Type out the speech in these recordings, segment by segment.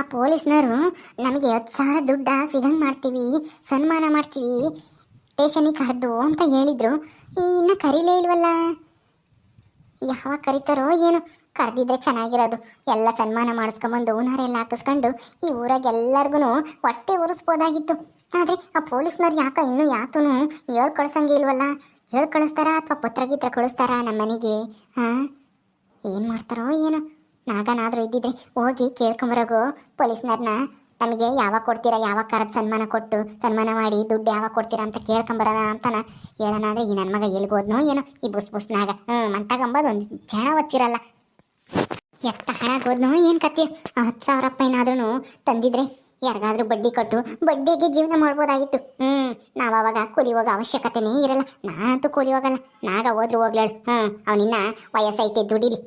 ಆ ಪೊಲೀಸ್ನವರು ನಮಗೆ ಹತ್ತು ಸಾವಿರ ದುಡ್ಡ ಸಿಗಂಗ್ ಮಾಡ್ತೀವಿ, ಸನ್ಮಾನ ಮಾಡ್ತೀವಿ, ಸ್ಟೇಷನಿಗೆ ಕರೆದು ಅಂತ ಹೇಳಿದ್ರು. ಇನ್ನು ಕರೀಲೇ ಇಲ್ವಲ್ಲ? ಯಾವಾಗ ಕರೀತಾರೋ ಏನು, ಕರೆದಿದ್ರೆ ಚೆನ್ನಾಗಿರೋದು. ಎಲ್ಲ ಸನ್ಮಾನ ಮಾಡಿಸ್ಕೊಂಬಂದು ಹೂನಾರೆಲ್ಲ ಹಾಕಿಸ್ಕೊಂಡು ಈ ಊರಾಗ ಎಲ್ಲರಿಗೂ ಹೊಟ್ಟೆ ಉರಿಸ್ಬೋದಾಗಿತ್ತು. ಆದರೆ ಆ ಪೊಲೀಸ್ನವ್ರು ಯಾಕ ಇನ್ನೂ ಯಾತೂ ಹೇಳ್ ಕಳ್ಸಂಗೆ ಇಲ್ವಲ್ಲ? ಹೇಳ್ ಕಳಿಸ್ತಾರಾ ಅಥವಾ ಪತ್ರ ಗಿತ್ರ ಕಳಿಸ್ತಾರಾ ನಮ್ಮ ಮನೆಗೆ ಹಾಂ ಏನು ಮಾಡ್ತಾರೋ ಏನು. ನಾಗನಾದ್ರೂ ಇದ್ದಿದ್ರೆ ಹೋಗಿ ಕೇಳ್ಕೊಂಬರೋಗು ಪೊಲೀಸ್ನವ್ರನ್ನ ನಮಗೆ ಯಾವಾಗ ಕೊಡ್ತೀರಾ, ಯಾವಾಗ ಕರೆದು ಸನ್ಮಾನ ಕೊಟ್ಟು ಸನ್ಮಾನ ಮಾಡಿ ದುಡ್ಡು ಯಾವಾಗ ಕೊಡ್ತೀರಾ ಅಂತ ಕೇಳ್ಕೊಂಬರೋಣ ಅಂತಾನ. ಹೇಳೋಣ ಅಂದರೆ ಈ ನನ್ನ ಮಗ ಹೇಳ್ಬೋದ್ನೋ ಏನೋ ಈ ಬುಸ್ ಬುಸ್ನಾಗ. ಹ್ಞೂ ಮಂಟಾಗಂಬೋದು ಒಂದು ಜನ ಒತ್ತಿರಲ್ಲ. ಎತ್ತ ಹಣಾಗೋದ್ನೋ ಏನು ಕತ್ತಿ ಹತ್ತು ಸಾವಿರ ರೂಪಾಯಿ ಏನಾದ್ರೂ ತಂದಿದ್ರೆ ಯಾರಿಗಾದ್ರೂ ಬಡ್ಡಿ ಕೊಟ್ಟು ಬಡ್ಡಿಗೆ ಜೀವನ ಮಾಡ್ಬೋದಾಗಿತ್ತು. ಹ್ಞೂ ನಾವು ಅವಾಗ ಕೂಲಿ ಹೋಗೋ ಅವಶ್ಯಕತೆನೇ ಇರಲ್ಲ. ನಾನಂತೂ ಕೂಲಿ ಹೋಗಲ್ಲ ನಾಗ ಹೋದ್ರು ಹೋಗ್ಲೇಳು ಹ್ಞೂ ಅವನಿನ್ನ ವಯಸ್ಸೈತೆ ದುಡಿಲಿ.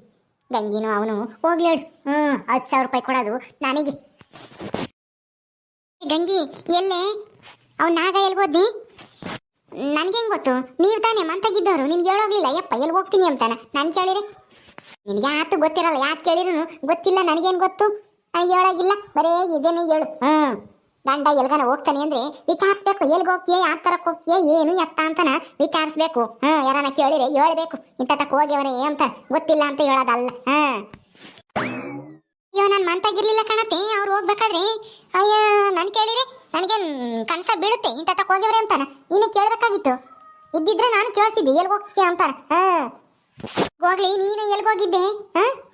ಗಂಗಿನೂ ಅವನು. ಹೋಗ್ಲೇಳು ಹ್ಞೂ ಹತ್ತು ಸಾವಿರ ರೂಪಾಯಿ ಕೊಡೋದು ನನಗೆ. ಗಂಗಿ, ಎಲ್ಲೇ? ಅವ್ನು ನಾಗ ಎಲ್ಗೋದ್ನಿ ನನ್ಗೇನ್ ಗೊತ್ತು? ನೀವು ತಾನೇ ಮಂತಾಗಿದ್ದವರು. ನಿನ್ಗೆ ಹೇಳೋಗ್ಲಿಲ್ಲ. ಯಪ್ಪ ಎಲ್ಲಿ ಹೋಗ್ತೀನಿ ಅಂತಾನ ನಾನು ಕೇಳಿರಿ ನಿನಗೆ ಯಾತು ಗೊತ್ತಿರಲ್ಲ. ಯಾಕೆ ಕೇಳಿರು ಗೊತ್ತಿಲ್ಲ. ನನಗೇನು ಗೊತ್ತು? ನನಗೆ ಹೇಳೋಗಿಲ್ಲ. ಬರೇ ಇದೇನೇ ಹೇಳು. ಹ್ಞೂ ಗಂಡ ಎಲ್ಗನ ಹೋಗ್ತಾನೆ ಅಂದ್ರೆ ವಿಚಾರಿಸ್ಬೇಕು, ಎಲ್ಗೆ ಹೋಗ್ತೀಯ ಯಾವ ಥರಕ್ಕೆ ಹೋಗ್ತೀಯ, ಏನು ಎತ್ತ ಅಂತನ ವಿಚಾರಿಸ್ಬೇಕು. ಹಾ ಯಾರನ್ನ ಕೇಳಿರಿ ಹೇಳ್ಬೇಕು. ಇಂಥ ತಕ್ಕ ಹೋಗ್ಯವನೇ ಅಂತ ಗೊತ್ತಿಲ್ಲ ಅಂತ ಹೇಳೋದಲ್ಲ. ಹಾ. ಅಯ್ಯೋ, ನಾನು ಮಂತಾಗಿರ್ಲಿಲ್ಲ ಕಣತೆ ಅವ್ರು ಹೋಗ್ಬೇಕಾದ್ರೆ. ಅಯ್ಯೋ, ನಾನು ಕೇಳಿರಿ ನನಗೆ ಕನಸ ಬೀಳುತ್ತೆ ಇಂಥ ತಕ್ಕ ಹೋಗ್ಯವ್ರೆ ಅಂತಾನ. ನೀನು ಕೇಳಬೇಕಾಗಿತ್ತು. ಇದ್ದಿದ್ರೆ ನಾನು ಕೇಳ್ತಿದ್ದೆ ಎಲ್ಲಿ ಹೋಗ್ತೀಯ ಅಂತ ಹಾ. ಹೋಗ್ಲಿ, ನೀನು ಎಲ್ಲಿ ಹೋಗಿದ್ದೆ? ಹಾಂ?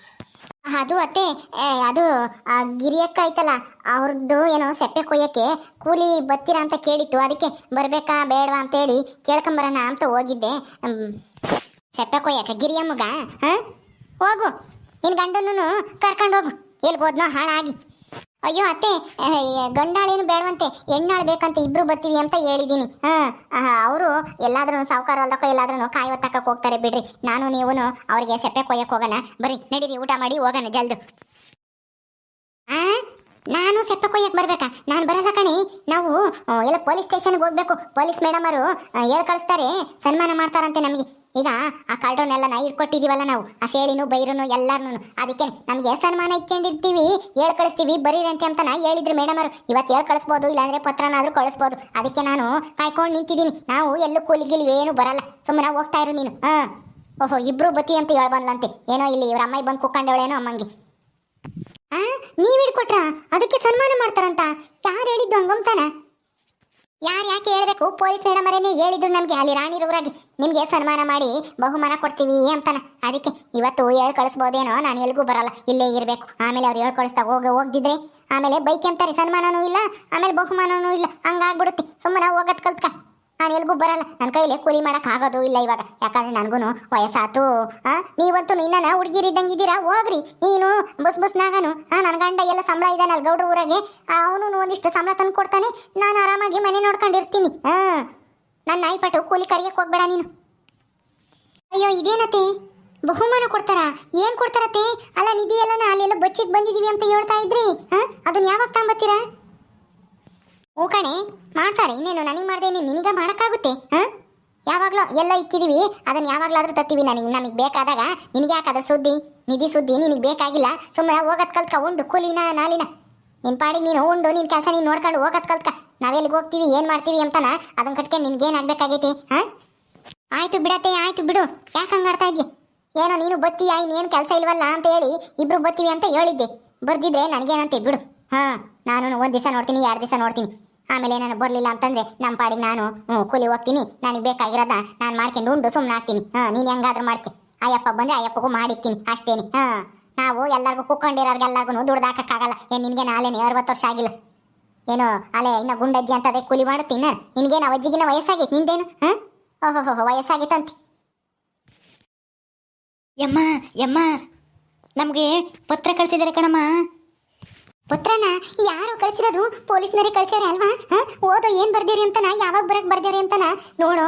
ಅದು ಅತ್ತೆ ಅದು ಗಿರಿಯಕ್ಕ ಐತಲ್ಲ ಅವ್ರದ್ದು ಏನೋ ಸೆಪ್ಪೆ ಕೊಯ್ಯಕ್ಕೆ ಕೂಲಿ ಬರ್ತೀರಾ ಅಂತ ಕೇಳಿತ್ತು, ಅದಕ್ಕೆ ಬರಬೇಕಾ ಬೇಡವಾ ಅಂತೇಳಿ ಕೇಳ್ಕೊಂಬರೋಣ ಅಂತ ಹೋಗಿದ್ದೆ. ಸೆಪ್ಪೆ ಕೊಯ್ಯಕ್ಕೆ, ಗಿರಿಯಮ್ಮಗ, ಹಾಂ ಹೋಗು ನಿನ್ನ ಗಂಡನೂ ಕರ್ಕೊಂಡು ಹೋಗು ಎಲ್ಲಿ ಹೋದ್ನೋ ಹಾಳಾಗಿ ಅಯ್ಯೋ ಅತ್ತೆ ಗಂಡಾಳೇನು ಬೇಡವಂತೆ, ಹೆಣ್ಣಾಳು ಬೇಕಂತ, ಇಬ್ರು ಬರ್ತೀವಿ ಅಂತ ಹೇಳಿದ್ದೀನಿ ಹಾಂ ಅವರು ಎಲ್ಲಾದ್ರೂ ಸಾವುಕಾರ ಹೊಲ್ದಕ್ಕೋ ಎಲ್ಲಾದ್ರೂ ಕಾಯಿ ಒತ್ತಕ್ಕೆ ಹೋಗ್ತಾರೆ ಬಿಡ್ರಿ. ನಾನು ನೀವು ಅವ್ರಿಗೆ ಸೆಪ್ಪೆ ಕೊಯ್ಯಕ್ಕೆ ಹೋಗೋಣ. ಬರ್ರಿ, ನಡೀರಿ, ಊಟ ಮಾಡಿ ಹೋಗೋಣ ಜಲ್ದು. ಆ, ನಾನು ಸೆಪ್ಪೆ ಕೊಯ್ಯಕ್ಕೆ ಬರ್ಬೇಕಾ? ನಾನು ಬರಲ್ಲ ಕಣಿ. ನಾವು ಎಲ್ಲ ಪೊಲೀಸ್ ಸ್ಟೇಷನ್ಗೆ ಹೋಗ್ಬೇಕು. ಪೊಲೀಸ್ ಮೇಡಮರು ಹೇಳ್ ಕಳಿಸ್ತಾರೆ. ಸನ್ಮಾನ ಮಾಡ್ತಾರಂತೆ ನಮಗೆ. ಈಗ ಆ ಕಳ್ಳರನ್ನೆಲ್ಲ ನಾ ಇಟ್ಕೊಟ್ಟಿದೀವಲ್ಲ ನಾವು, ಆ ಸೇಡಿನು ಬೈರನು ಎಲ್ಲಾರ್ನು ಅದಕ್ಕೆ ನಮಗೆ ಸನ್ಮಾನ ಇಟ್ಕೊಂಡಿರ್ತೀವಿ, ಹೇಳ್ ಕಳಿಸ್ತೀವಿ ಬರೀರಂತೆ ಅಂತ ನಾ ಹೇಳಿದ್ರು ಮೇಡಮರು ಇವತ್ತು ಹೇಳ್ ಕಳಿಸ್ಬೋದು, ಇಲ್ಲಾಂದ್ರೆ ಪತ್ರನಾದ್ರೂ ಕಳಿಸ್ಬೋದು. ಅದಕ್ಕೆ ನಾನು ಕಾಯ್ಕೊಂಡು ನಿಂತಿದ್ದೀನಿ. ನಾವು ಎಲ್ಲೂ ಕೂಲಿಗಿಲಿ ಏನು ಬರಲ್ಲ. ಸುಮ್ಮನೆ ಹೋಗ್ತಾ ಇರು ನೀನು. ಹಾ. ಓಹೋ, ಇಬ್ರು ಬತ್ತಿ ಅಂತ ಹೇಳ್ ಬಂದ್ಲಂತೆ. ಏನೋ ಇಲ್ಲಿ ಇವ್ರ ಅಮ್ಮಾಯಿ ಬಂದು ಕುಕ್ಕಂಡವಳೇನೋ ಅಮ್ಮಂಗೆ. ಆ, ನೀವ್ ಹಿಡ್ಕೊಟ್ರ? ಅದಕ್ಕೆ ಸನ್ಮಾನ ಮಾಡ್ತಾರಂತ? ಯಾರು ಹೇಳಿದ್ದು ಹಂಗಂತಾನ? ಯಾರು ಯಾಕೆ ಹೇಳಬೇಕು? ಪೊಲೀಸ್ ಮೇಡಮ್ ಅವರೇನೆ ಹೇಳಿದ್ರು ನಮಗೆ. ಅಲ್ಲಿ ರಾಣಿರವರಾಗಿ ನಿಮಗೆ ಸನ್ಮಾನ ಮಾಡಿ ಬಹುಮಾನ ಕೊಡ್ತೀವಿ ಅಂತಾನ. ಅದಕ್ಕೆ ಇವತ್ತು ಹೇಳ್ ಕಳಿಸ್ಬೋದೇನೋ, ನಾನು ಎಲ್ಗೂ ಬರಲ್ಲ. ಇಲ್ಲೇ ಇರಬೇಕು. ಆಮೇಲೆ ಅವ್ರು ಹೇಳ್ ಕಳಿಸ್ತಾ ಹೋಗ, ಹೋಗ್ದಿದ್ರೆ ಆಮೇಲೆ ಬೈಕ್ ಅಂತಾರೆ ಸನ್ಮಾನನೂ ಇಲ್ಲ, ಆಮೇಲೆ ಬಹುಮಾನನೂ ಇಲ್ಲ. ಹಂಗಾಗ್ಬಿಡುತ್ತೆ. ಸುಮ್ಮನೆ ಹೋಗೋದ್ ಕಲ್ತ್ಕ. ನಾನು ಎಲ್ಗೂ ಬರಲ್ಲ. ನನ್ನ ಕೈಲಿ ಕೂಲಿ ಮಾಡಕ್ ಆಗೋದು ಇಲ್ಲ ಇವಾಗ. ಯಾಕಂದ್ರೆ ನನಗೂ ವಯಸ್ಸಾತು. ಆ, ನೀವಂತೂ ನಿನ್ನ ಹುಡುಗಿರಿದ್ದಂಗಿದ್ದೀರಾ? ಹೋಗ್ರಿ. ನೀನು ಬಸ್ ಬಸ್ನಾಗನು. ಆ ನನ್ನ ಗಂಡ ಎಲ್ಲ ಸಂಬಳ ಇದ್ದಾನೆ ಅಲ್ಲಿ ಗೌಡ್ರ ಊರಾಗೆ. ಅವನು ಒಂದಿಷ್ಟು ಸಂಬಳ ತಂದು ಕೊಡ್ತಾನೆ. ನಾನು ಆರಾಮಾಗಿ ಮನೆ ನೋಡ್ಕೊಂಡಿರ್ತೀನಿ. ಹಾ ನನ್ನ ನಾಯಿಪಟ್ಟು ಕೂಲಿ ಕರಿಯಕ್ಕೆ ಹೋಗ್ಬೇಡ ನೀನು. ಅಯ್ಯೋ, ಇದೇನತ್ತೆ? ಬಹುಮಾನ ಕೊಡ್ತಾರಾ? ಏನು ಕೊಡ್ತಾರತ್ತೆ? ಅಲ್ಲ ನಿಧಿ ಎಲ್ಲ ಅಲ್ಲೆಲ್ಲ ಬಚ್ಚಿಗೆ ಬಂದಿದೀವಿ ಅಂತ ಹೇಳ್ತಾ ಇದ್ರಿ. ಅದನ್ನ ಯಾವಾಗ ತಗೊಂಬತ್ತೀರಾ ಓ ಕಣೆ. ಮಾಡ್ತಾರೆ. ಇನ್ನೇನು, ನನಗೆ ಮಾಡ್ದೆ ನೀನು ನಿನಗೆ ಮಾಡೋಕ್ಕಾಗುತ್ತೆ, ಹಾಂ? ಯಾವಾಗಲೂ ಎಲ್ಲ ಇಕ್ಕಿದೀವಿ ಅದನ್ನು ಯಾವಾಗಲಾದರೂ ತತ್ತೀವಿ ನನಗೆ. ನಮಗೆ ಬೇಕಾದಾಗ ನಿನಗೆ ಯಾಕದ ಸುದ್ದಿ, ನಿಧಿ ಸುದ್ದಿ ನಿನಗೆ ಬೇಕಾಗಿಲ್ಲ ಸುಮ್ಮನೆ ಹೋಗೋದ್ ಕಲ್ತ್ಕ ಉಂಡು, ಕೂಲಿನ ನಾಲಿನ. ನಿನ್ನ ಪಾಡಿ ನೀನು ಉಂಡು ನಿನ್ನ ಕೆಲಸ ನೀನು ನೋಡ್ಕೊಂಡು ಹೋಗೋದ್ ಕಲ್ತ್ಕ. ನಾವೆಲ್ಲಿಗೆ ಹೋಗ್ತೀವಿ, ಏನು ಮಾಡ್ತೀವಿ ಅಂತಾನ ಅದನ್ನ ಕಟ್ಕೊಂಡು ನಿನ್ಗೇನು ಆಗ್ಬೇಕಾಗೈತಿ, ಹಾಂ? ಆಯ್ತು ಬಿಡತ್ತೆ, ಆಯ್ತು ಬಿಡು. ಯಾಕೆ ಹಂಗಾಡ್ತಾ ಇದ್ಯ? ಏನೋ ನೀನು ಬತ್ತೀಯ, ಇನ್ನೇನು ಕೆಲಸ ಇಲ್ವಲ್ಲ ಅಂತ ಹೇಳಿ ಇಬ್ರು ಬತ್ತೀವಿ ಅಂತ ಹೇಳಿದ್ದೆ. ಬರ್ದಿದ್ರೆ ನನಗೇನಂತೆ ಬಿಡು. ಹಾಂ, ನಾನು ಒಂದು ದಿವಸ ನೋಡ್ತೀನಿ, ಎರಡು ದಿವಸ ನೋಡ್ತೀನಿ. ಆಮೇಲೆ ನಾನು ಬರಲಿಲ್ಲ ಅಂತಂದ್ರೆ ನಮ್ಮ ಪಾಡಿಗೆ ನಾನು ಕೂಲಿ ಹೋಗ್ತೀನಿ. ನನಗೆ ಬೇಕಾಗಿರೋದ ನಾನು ಮಾಡ್ಕೊಂಡು ಉಂಡು ಸುಮ್ಮನೆ ಆಗ್ತೀನಿ. ಹಾಂ, ನೀನು ಹೆಂಗಾದ್ರೂ ಮಾಡ್ಕೆ. ಅಯ್ಯಪ್ಪ ಬಂದರೆ ಅಯ್ಯಪ್ಪಗೂ ಮಾಡಿಕ್ತೀನಿ ಅಷ್ಟೇನಿ. ಹಾಂ, ನಾವು ಎಲ್ಲರಿಗೂ ಕುಕ್ಕೊಂಡಿರೋರ್ಗೆಲ್ಲರಿಗೂ ದುಡ್ದು ಹಾಕಕ್ಕಾಗಲ್ಲ. ಏನು ನಿನಗೆ ನಾಳೆನೇ ಅರವತ್ತು ವರ್ಷ ಆಗಿಲ್ಲ. ಏನು, ಅಲೆ, ಇನ್ನ ಗುಂಡಜ್ಜಿ ಅಂತ ಅದೇ ಕೂಲಿ ಮಾಡುತ್ತೀನ? ನಿನಗೇನು ಅವಜ್ಜಿಗಿನ ವಯಸ್ಸಾಗೈತೆ ನಿಂದೇನು? ಹಾಂ? ಓಹೋ ವಯಸ್ಸಾಗೈತಂತೆ ಯಮ್ಮ ಯಮ್ಮ, ನಮಗೆ ಪತ್ರ ಕಳಿಸಿದ್ದಾರೆ ಕಣಮ್ಮ. ಪತ್ರನ ಯಾರು ಕಳ್ಸಿರೋದು ಪೊಲೀಸ್ನವರೇ ಕಳ್ಸ್ಯಾರ ಅಲ್ವಾ? ಓದೋ ಏನು ಬರ್ದಿರಿ ಅಂತನ? ಯಾವಾಗ ಬರಕ್ ಬರ್ದಿರಿ ಅಂತನ? ನೋಡು.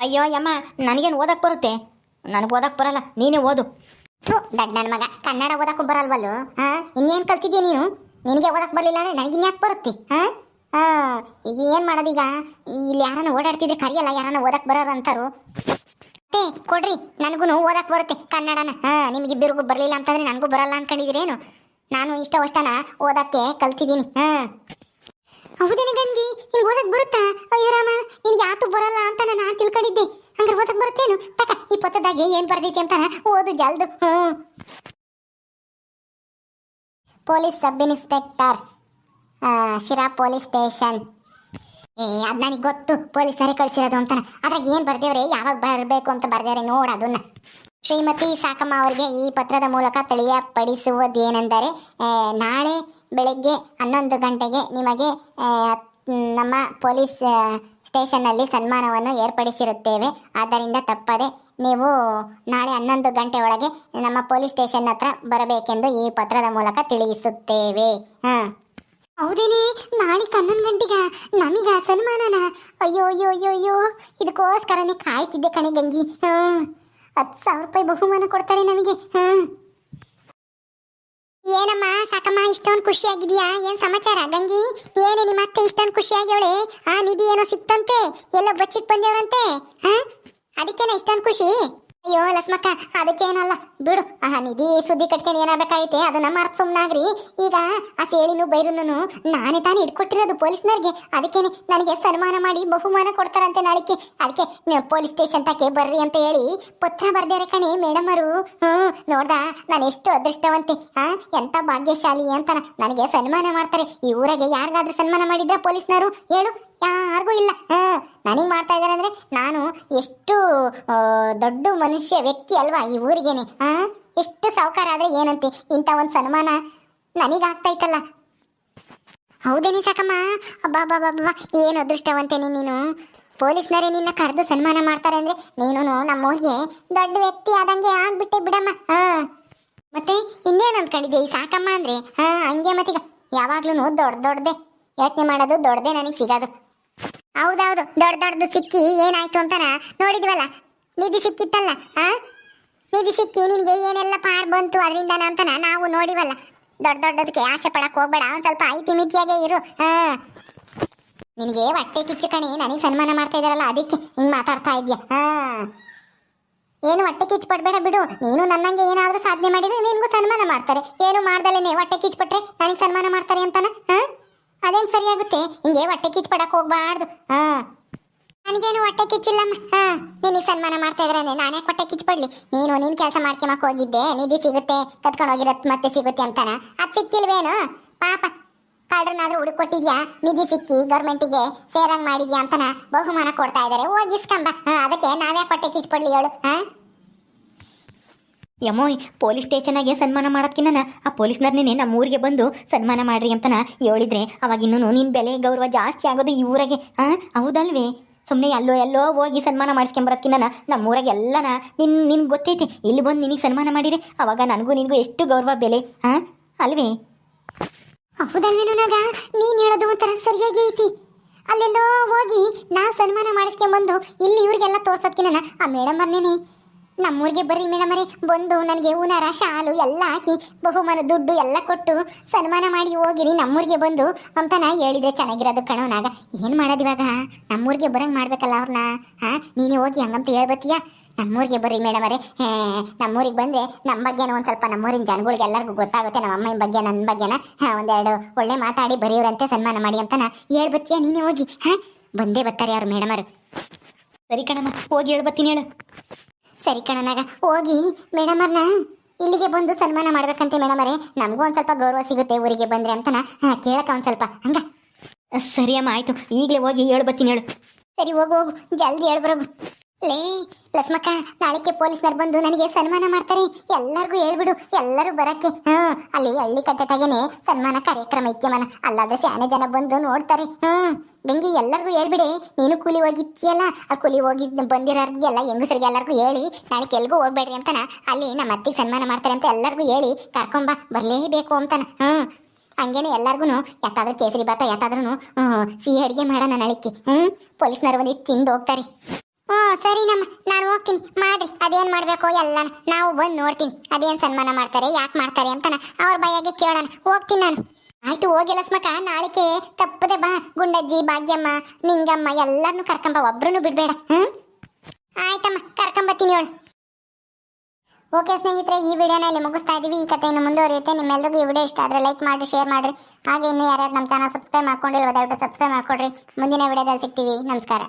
ಅಯ್ಯೋ ಯಮ್ಮ ನನಗೇನು ಓದಕ್ಕೆ ಬರುತ್ತೆ? ನನಗೆ ಓದಕ್ಕೆ ಬರಲ್ಲ. ನೀನೇ ಓದು. ಥು ನನ್ನ ಮಗ. ಕನ್ನಡ ಓದಕ್ಕೂ ಬರಲ್ವಲ್ಲು? ಹಾಂ? ಇನ್ನೇನು ಕಲ್ತಿದ್ಯಾ ನೀನು? ನಿನಗೆ ಓದಕ್ಕೆ ಬರಲಿಲ್ಲ ಅಂದ್ರೆ ನನಗೆ ಇನ್ಯಾಕೆ ಬರುತ್ತೆ? ಹಾಂ? ಈಗ ಏನು ಮಾಡೋದೀಗ ಇಲ್ಲಿ ಯಾರನ್ನ ಓಡಾಡ್ತಿದ್ರೆ ಕರಿಯಲ್ಲ, ಯಾರನ್ನ ಓದಕ್ಕೆ ಬರೋರು ಅಂತಾರು? ಮತ್ತೆ ಕೊಡ್ರಿ. ನನಗೂ ಓದಕ್ಕೆ ಬರುತ್ತೆ ಕನ್ನಡನ. ಹಾಂ, ನಿಮ್ಗೆ ಇಬ್ಬರಿಗೂ ಬರಲಿಲ್ಲ ಅಂತಂದ್ರೆ ನನಗೂ ಬರಲ್ಲ ಅನ್ಕೊಂಡಿದ್ದೀರೇನು? ನಾನು ಇಷ್ಟವಷ್ಟನ ಓದಕ್ಕೆ ಕಲ್ತಿದ್ದೀನಿ. ಹಾ. ಹೌದೇನೆ ಗಂಗಿ? ನಿನ್ಗೆ ಓದಕ್ ಬರುತ್ತಾ? ಅಯ್ಯೋ ರಾಮ, ನಿನ್ಗೆ ಯಾತು ಬರಲ್ಲ ಅಂತ ನಾನು ತಿಳ್ಕೊಂಡಿದ್ದೆ. ಹಂಗಾರೆ ಓದಕ್ ಬರುತ್ತೇನು? ತಕ, ಈ ಪತ್ರದಾಗೆ ಏನ್ ಬರ್ದೈತಿ ಅಂತ ಓದು ಜಲ್ದು. ಹ್ಞೂ police sub inspector Shira police station. ಏ, ಅದ್ ನನಗೆ ಗೊತ್ತು. ಪೊಲೀಸರೇ ಕಳಿಸಿರೋದು ಅಂತ ಅದ್ರಾಗ ಏನ್ ಬರ್ದೇವ್ರೆ? ಯಾವಾಗ ಬರಬೇಕು ಅಂತ ಬರ್ದೇವ್ರೆ ನೋಡ ಅದನ್ನ. ಶ್ರೀಮತಿ ಸಾಕಮ್ಮ ಅವರಿಗೆ ಈ ಪತ್ರದ ಮೂಲಕ ತಿಳಿಯಪಡಿಸುವುದೇನೆಂದರೆ ಪಡಿಸುವುದೇನೆಂದರೆ ನಾಳೆ ಬೆಳಿಗ್ಗೆ ಹನ್ನೊಂದು ಗಂಟೆಗೆ ನಿಮಗೆ ನಮ್ಮ ಪೊಲೀಸ್ ಸ್ಟೇಷನ್ನಲ್ಲಿ ಸನ್ಮಾನವನ್ನು ಏರ್ಪಡಿಸಿರುತ್ತೇವೆ. ಆದ್ದರಿಂದ ತಪ್ಪದೆ ನೀವು ನಾಳೆ ಹನ್ನೊಂದು ಗಂಟೆ ಒಳಗೆ ನಮ್ಮ ಪೊಲೀಸ್ ಸ್ಟೇಷನ್ ಹತ್ರ ಬರಬೇಕೆಂದು ಈ ಪತ್ರದ ಮೂಲಕ ತಿಳಿಸುತ್ತೇವೆ. ಹಾಂ. ಹೌದೇನೆ, ನಾಳೆ ಹನ್ನೊಂದು ಗಂಟೆಗ, ನಮಗ ಸನ್ಮಾನನ. ಅಯ್ಯೋ ಅಯ್ಯೋ ಅಯ್ಯೋ ಅಯ್ಯೋ ಇದಕ್ಕೋಸ್ಕರನೇ ಕಾಯ್ತಿದ್ದೆ ಕಣೆ ಗಂಗಿ. ಹಾಂ, ಹತ್ತು ಸಾವಿರ ರೂಪಾಯಿ ಬಹುಮಾನ ಕೊಡ್ತಾರೆ ನಮಗೆ. ಹಾಂ. ಏನಮ್ಮ, ಸಾಕಮ್ಮ, ಇಷ್ಟೊಂದು ಖುಷಿಯಾಗಿದೆಯಾ? ಏನು ಸಮಾಚಾರ ಗಂಗಿ? ಏನೇ ನಿಮ್ಮ ಅತ್ತೆ ಇಷ್ಟೊಂದು ಖುಷಿಯಾಗ್ಯವಳೆ? ಆ ನಿಧಿ ಏನೋ ಸಿಕ್ತಂತೆ? ಎಲ್ಲೋ ಬಚ್ಚಿಗೆ ಬಂದೇವ್ರಂತೆ? ಹಾ? ಅದಕ್ಕೇನೋ ಇಷ್ಟೊಂದು ಖುಷಿ? ಅಯ್ಯೋ, ಲಸ್ಮಕ್ಕ, ಅದಕ್ಕೇನಲ್ಲ. ಬಿಡು, ಆ ನಿಧಿ ಸುದ್ದಿ ಕಟ್ಕೊಂಡು ಏನಾಗಬೇಕಾಗೈತೆ? ಅದನ್ನ ಮರ್ತು ಸುಮ್ಮನಾಗ್ರಿ ಈಗ ಆ ಸೇಳಿನೂ ಬೈರುನು ನಾನೇ ತಾನೇ ಇಟ್ಕೊಟ್ಟಿರೋದು ಪೊಲೀಸ್ನವ್ರಿಗೆ. ಅದಕ್ಕೇನೆ ನನಗೆ ಸನ್ಮಾನ ಮಾಡಿ ಬಹುಮಾನ ಕೊಡ್ತಾರಂತೆ ನಾಳಿಕೆ ಅದಕ್ಕೆ ಪೊಲೀಸ್ ಸ್ಟೇಷನ್ ತಕ್ಕೆ ಬರ್ರಿ ಅಂತ ಹೇಳಿ ಪತ್ರ ಬರ್ದೇರೆ ಕಣೆ ಅವರು ಹ್ಞೂ, ನೋಡ್ದ, ನಾನು ಎಷ್ಟು ಅದೃಷ್ಟವಂತೆ. ಹಾ ಎಂಥ ಭಾಗ್ಯಶಾಲಿ ಅಂತ ನನಗೆ ಸನ್ಮಾನ ಮಾಡ್ತಾರೆ. ಈ ಊರಾಗೆ ಯಾರಿಗಾದ್ರೂ ಸನ್ಮಾನ ಮಾಡಿದ್ರೆ ಪೊಲೀಸ್ನವರು? ಹೇಳು. ಯಾರಿಗೂ ಇಲ್ಲ. ಹಾಂ, ನನಗೆ ಮಾಡ್ತಾ ಇದ್ದಾರೆ ಅಂದರೆ ನಾನು ಎಷ್ಟು ದೊಡ್ಡ ಮನುಷ್ಯ ವ್ಯಕ್ತಿ ಅಲ್ವಾ ಈ ಊರಿಗೇನೆ. ಹಾಂ ಎಷ್ಟು ಸಾವುಕಾರ ಆದರೆ ಏನಂತೆ? ಇಂಥ ಒಂದು ಸನ್ಮಾನ ನನಗಾಗ್ತೈತಲ್ಲ ಹೌದೇನಿ ಸಾಕಮ್ಮ? ಅಬ್ಬಾ ಏನು ಅದೃಷ್ಟವಂತೇನೆ ನೀನು? ಪೊಲೀಸ್ನರೇ ನಿನ್ನ ಕರೆದು ಸನ್ಮಾನ ಮಾಡ್ತಾರೆ ಅಂದ್ರೆ ನೀನು ನಮ್ಮವ್ರಿಗೆ ದೊಡ್ಡ ವ್ಯಕ್ತಿ ಆದಂಗೆ ಆಗ್ಬಿಟ್ಟೆ ಬಿಡಮ್ಮ. ಹಾಂ. ಮತ್ತೆ ಇನ್ನೇನು ಅಂದ್ಕೊಂಡಿದ್ದೆ ಈ ಸಾಕಮ್ಮ ಅಂದರೆ? ಹಾಂ, ಹಂಗೆ ಮತ್ತೀಗ ಯಾವಾಗ್ಲೂ ದೊಡ್ಡ ದೊಡ್ಡದೆ. ಯೋಚನೆ ಮಾಡೋದು ದೊಡ್ಡದೆ ನನಗೆ ಸಿಗೋದು. ಹೌದೌದು, ದೊಡ್ಡ ದೊಡ್ಡದು ಸಿಕ್ಕಿ ಏನಾಯ್ತು ಅಂತಾನ ನೋಡಿದ್ವಲ್ಲ? ನಿಧಿ ಸಿಕ್ಕಿತ್ತಲ್ಲ, ಆ? ನಿಧಿ ಸಿಕ್ಕಿ ನಿನಗೆ ಏನೆಲ್ಲ ಪಾಡ್ ಬಂತು ಅದರಿಂದ ಅಂತನ ನಾವು ನೋಡಿವಲ್ಲ? ದೊಡ್ಡ ದೊಡ್ಡದಕ್ಕೆ ಆಸೆ ಪಡಕ್ ಹೋಗ್ಬೇಡ, ಒಂದ್ ಸ್ವಲ್ಪ ಐತಿ ಮಿತಿಯಾಗೆ ಇರು ಹಾ ನಿನಗೆ ಹೊಟ್ಟೆ ಕಿಚ್ಚು ಕಣಿ, ನನಗೆ ಸನ್ಮಾನ ಮಾಡ್ತಾ ಇದಾರಲ್ಲ, ಅದಕ್ಕೆ ಹಿಂಗ್ ಮಾತಾಡ್ತಾ ಇದ್ಯಾ ಹಾ ಏನು ಹೊಟ್ಟೆ ಕಿಚ್ಚು ಪಡ್ಬೇಡ ಬಿಡು, ನೀನು ನನ್ನಂಗೆ ಏನಾದ್ರೂ ಸಾಧನೆ ಮಾಡಿದ್ರೆ ನಿನಗೂ ಸನ್ಮಾನ ಮಾಡ್ತಾರೆ. ಏನು ಮಾಡ್ದಲೇನೆ ಹೊಟ್ಟೆ ಕಿಚ್ಚು ಪಟ್ರೆ ನನಗೆ ಸನ್ಮಾನ ಮಾಡ್ತಾರೆ ಅಂತಾನ ಹಾ ಅದೇನ್ ಸರಿಯಾಗುತ್ತೆ ಹಿಂಗೆ ಹೊಟ್ಟೆ ಕಿಚ್ಚು ಪಡಕ್ ಹೋಗ್ಬಾರ್ದು. ಹಾ. ನನಗೇನು ಹೊಟ್ಟೆ ಕಿಚ್ಚಿಲ್ಲಮ್ಮ. ಹಾ. ನಿನಗೆ ಸನ್ಮಾನ ಮಾಡ್ತಾ ಇದ್ರೆ ನಾನೇ ಹೊಟ್ಟೆ ಕಿಚ್ಚು ಪಡ್ಲಿ ನೀನು ನಿನ್ ಕೆಲಸ ಮಾಡ್ಕೊಂಬಕ್ ಹೋಗಿದ್ದೆ. ನಿಧಿ ಸಿಗುತ್ತೆ. ಕತ್ಕೊಂಡು ಹೋಗಿರತ್ತ ಮತ್ತೆ ಸಿಗುತ್ತೆ ಅಂತಾನ. ಅದ್ ಸಿಕ್ಕಿಲ್ವೇನು? ಪಾಪ. ಕಾಡ್ರನ್ನಾದ್ರೂ ಹುಡುಕ್ ಕೊಟ್ಟಿದ್ಯಾ ನಿಧಿ ಸಿಕ್ಕಿ ಗೌರ್ಮೆಂಟಿಗೆ ಸೇರಂಗ್ ಮಾಡಿದ್ಯಾ ಅಂತನ ಬಹುಮಾನ ಕೊಡ್ತಾ ಇದಾರೆ. ಹೋಗಿಸ್ಕಂಬ ಹಾ, ಅದಕ್ಕೆ ನಾವೇ ಹೊಟ್ಟೆ ಕಿಚ್ಚು ಪಡ್ಲಿ ಹೇಳು. ಹಾ? ಯಮ್ಮೋಯ್ ಪೊಲೀಸ್ ಸ್ಟೇಷನಾಗೆ ಸನ್ಮಾನ ಮಾಡೋದ್ಕಿನ್ನ ಆ ಪೊಲೀಸ್ನರ್ನೇ ನಮ್ಮ ಊರಿಗೆ ಬಂದು ಸನ್ಮಾನ ಮಾಡ್ರಿ ಅಂತನ ಹೇಳಿದ್ರೆ ಅವಾಗಿನ್ನೂ ನಿನ್ ನಿನ್ನ ಬೆಲೆ ಗೌರವ ಜಾಸ್ತಿ ಆಗೋದು ಈ ಊರಾಗೆ ಹಾಂ ಹೌದಲ್ವೇ? ಸುಮ್ಮನೆ ಎಲ್ಲೋ ಎಲ್ಲೋ ಹೋಗಿ ಸನ್ಮಾನ ಮಾಡಿಸ್ಕೊಂಬರೋದ್ಕಿನ್ನ ನಮ್ಮ ಊರಾಗೆ ಎಲ್ಲನ, ನಿನ್, ನಿನ್ಗೆ ಗೊತ್ತೈತೆ, ಇಲ್ಲಿ ಬಂದು ನಿನಗೆ ಸನ್ಮಾನ ಮಾಡಿದ್ರೆ ಅವಾಗ ನನಗೂ ನಿನಗೂ ಎಷ್ಟು ಗೌರವ ಬೆಲೆ ಹಾಂ ಅಲ್ವೇ? ಹೌದಲ್ವೇ ನನಗ ನೀನು ಹೇಳೋದು ಒಂಥರ ಸರಿಯಾಗಿ ಐತಿ. ಅಲ್ಲೆಲ್ಲೋ ಹೋಗಿ ನಾ ಸನ್ಮಾನ ಮಾಡಿಸ್ಕೊಂಬಂದು ಇಲ್ಲಿ ಇವ್ರಿಗೆಲ್ಲ ತೋರ್ಸೋದ್ಕಿನ ಆ ಮೇಡಮ್ ಬರ್ನೇನೆ ನಮ್ಮೂರಿಗೆ ಬರ್ರಿ ಮೇಡಮರೇ ಬಂದು ನನಗೆ ಹೂನಾರ ಶಾಲು ಎಲ್ಲ ಹಾಕಿ, ಬಹುಮಾನ ದುಡ್ಡು ಎಲ್ಲ ಕೊಟ್ಟು ಸನ್ಮಾನ ಮಾಡಿ ಹೋಗಿರಿ. ನಮ್ಮೂರಿಗೆ ಬಂದು ಅಂತನ ಹೇಳಿದ್ರೆ ಚೆನ್ನಾಗಿರೋದು ಕಣೋನಾಗ ಏನು ಮಾಡೋದು ಇವಾಗ? ನಮ್ಮೂರಿಗೆ ಬರಂಗೆ ಮಾಡ್ಬೇಕಲ್ಲ ಅವ್ರನ್ನ ಹಾಂ, ನೀನೇ ಹೋಗಿ ಹಂಗಂತ ಹೇಳ್ಬತ್ತೀಯಾ? ನಮ್ಮೂರಿಗೆ ಬರ್ರಿ ಮೇಡಮ್ ಮೇಡಮರೇ ನಮ್ಮೂರಿಗೆ ಬಂದರೆ ನಮ್ಮ ಬಗ್ಗೆನೂ ಒಂದು ಸ್ವಲ್ಪ ನಮ್ಮೂರಿನ ಜನಗಳಿಗೆ ಎಲ್ಲರಿಗೂ ಗೊತ್ತಾಗುತ್ತೆ, ನಮ್ಮ ಅಮ್ಮನ ಬಗ್ಗೆ ನನ್ನ ಬಗ್ಗೆನ. ಒಂದೆರಡು ಒಳ್ಳೆ ಮಾತಾಡಿ, ಬರೆಯೋರಂತೆ, ಸನ್ಮಾನ ಮಾಡಿ ಅಂತನ. ಹೇಳ್ಬತ್ತೀಯ ನೀನೇ ಹೋಗಿ? ಹಾಂ, ಬಂದೇ ಬರ್ತಾರೆ ಅವ್ರು. ಮೇಡಮರು ಸರಿ ಕಣಮ್ಮ, ಹೋಗಿ ಹೇಳ್ಬತ್ತೀನಿ ಹೇಳು. ಸರಿ ಕಣನಾಗ ಹೋಗಿ. ಮೇಡಮರ್ನ ಇಲ್ಲಿಗೆ ಬಂದು ಸನ್ಮಾನ ಮಾಡ್ಬೇಕಂತೆ ಮೇಡಮರೇ ನಮಗೂ ಒಂದು ಸ್ವಲ್ಪ ಗೌರವ ಸಿಗುತ್ತೆ ಊರಿಗೆ ಬಂದ್ರೆ ಅಂತನ. ಕೇಳಕ ಕೇಳಕ್ಕ ಒಂದು ಸ್ವಲ್ಪ. ಹಂಗ? ಸರಿ ಅಮ್ಮ ಆಯಿತು. ಈಗಲೇ ಹೋಗಿ ಹೇಳ್ಬತ್ತೀನಿ ಹೇಳು. ಸರಿ ಹೋಗು ಹೋಗು. ಜಲ್ದಿ ಹೇಳ್ಬರೋಗು ಲೇ, ಲಸ್ಮಕ್ಕ, ನಾಳೆಗೆ ಪೊಲೀಸ್ನವ್ರು ಬಂದು ನನಗೆ ಸನ್ಮಾನ ಮಾಡ್ತಾರೆ. ಎಲ್ಲರಿಗೂ ಹೇಳ್ಬಿಡು, ಎಲ್ಲರೂ ಬರಕ್ಕೆ. ಹ್ಮ್ ಅಲ್ಲಿ ಹಳ್ಳಿ ಕಟ್ಟೆತಾಗೇನೆ ಸನ್ಮಾನ ಕಾರ್ಯಕ್ರಮ ಇಕ್ಕೆಮನ ಅಲ್ಲಾದ್ರೆ ಸ್ಯಾನೆ ಜನ ಬಂದು ನೋಡ್ತಾರೆ. ಹ್ಮ್ ಬೆಂಗಿ ಎಲ್ಲರಿಗೂ ಹೇಳ್ಬಿಡಿ, ನೀನು ಕೂಲಿ ಹೋಗಿದ್ದೀಯಲ್ಲ ಆ ಕೂಲಿ ಹೋಗಿ ಬಂದಿರೋರಿಗೆಲ್ಲ, ಹೆಂಗಸರಿಗೆ ಎಲ್ಲರಿಗೂ ಹೇಳಿ, ನಾಳೆ ಎಲ್ಗೂ ಹೋಗ್ಬೇಡ್ರಿ ಅಂತನ. ಅಲ್ಲಿ ನಮ್ಮ ಅತ್ತಿಗೆ ಸನ್ಮಾನ ಮಾಡ್ತಾರೆ ಅಂತ ಎಲ್ಲರಿಗೂ ಹೇಳಿ ಕರ್ಕೊಂಬ ಬರಲೇಬೇಕು ಅಂತಾನ. ಹ್ಞೂ, ಹಂಗೇನೆ ಎಲ್ಲರಿಗೂ ಯಾಕಾದ್ರೂ ಕೇಸರಿ ಬಾತ ಯಾಕಾದ್ರೂ ಸಿಹಿ ಅಡುಗೆ ಮಾಡೋಣ ನಾಳೆಕ್ಕೆ ಹ್ಮ್ ಪೊಲೀಸ್ನವ್ರು ಬಂದು ತಿಂದು ಹೋಗ್ತಾರೆ. ಹ್ಞೂ ಸರಿ ನಮ್ಮ, ನಾನು ಹೋಗ್ತೀನಿ. ಮಾಡ್ರಿ. ಅದೇನ್ ಮಾಡ್ಬೇಕು ಎಲ್ಲ ನಾವು ಬಂದು ನೋಡ್ತೀನಿ. ಅದೇನ್ ಸನ್ಮಾನ ಮಾಡ್ತಾರೆ, ಯಾಕೆ ಮಾಡ್ತಾರೆ ಅಂತಾನ ಅವ್ರ ಬಾಯಾಗೆ ಕೇಳೋಣ. ಹೋಗ್ತೀನಿ ನಾನು. ಆಯ್ತು, ಹೋಗಿ ಲಸ್ಮಕ ನಾಳಿಕೆ ತಪ್ಪದೆ ಬಾ. ಗುಂಡಜ್ಜಿ, ಭಾಗ್ಯಮ್ಮ, ನಿಂಗಮ್ಮ ಎಲ್ಲರನ್ನೂ ಕರ್ಕೊಂಬ. ಒಬ್ರು ಬಿಡ್ಬೇಡ. ಹ್ಮ್? ಆಯ್ತಮ್ಮ, ಕರ್ಕೊಂಬತ್ತೀನಿ ಹೇಳು ಓಕೆ ಸ್ನೇಹಿತರೆ, ಈ ವಿಡಿಯೋನ ಇಲ್ಲಿ ಮುಗಿಸ್ತಾ ಇದೀವಿ. ಈ ಕಥೆಯನ್ನು ಮುಂದುವರಿಯುತ್ತೆ. ನಿಮ್ಮೆಲ್ಲರಿಗೂ ಈ ವಿಡಿಯೋ ಇಷ್ಟ ಆದರೆ ಲೈಕ್ ಮಾಡಿ ಶೇರ್ ಮಾಡಿರಿ. ಹಾಗೆ ಇನ್ನೂ ಯಾರ್ಯಾರು ನಮ್ಮ ಚಾನಲ್ ಸಬ್ಸ್ಕ್ರೈಬ್ ಮಾಡ್ಕೊಂಡಿಲ್ಲ ದಯವಿಟ್ಟು ಸಬ್ಸ್ಕ್ರೈಬ್ ಮಾಡ್ಕೊಡ್ರಿ. ಮುಂದಿನ ವಿಡಿಯೋದಲ್ಲಿ ಸಿಗ್ತೀವಿ. ನಮಸ್ಕಾರ.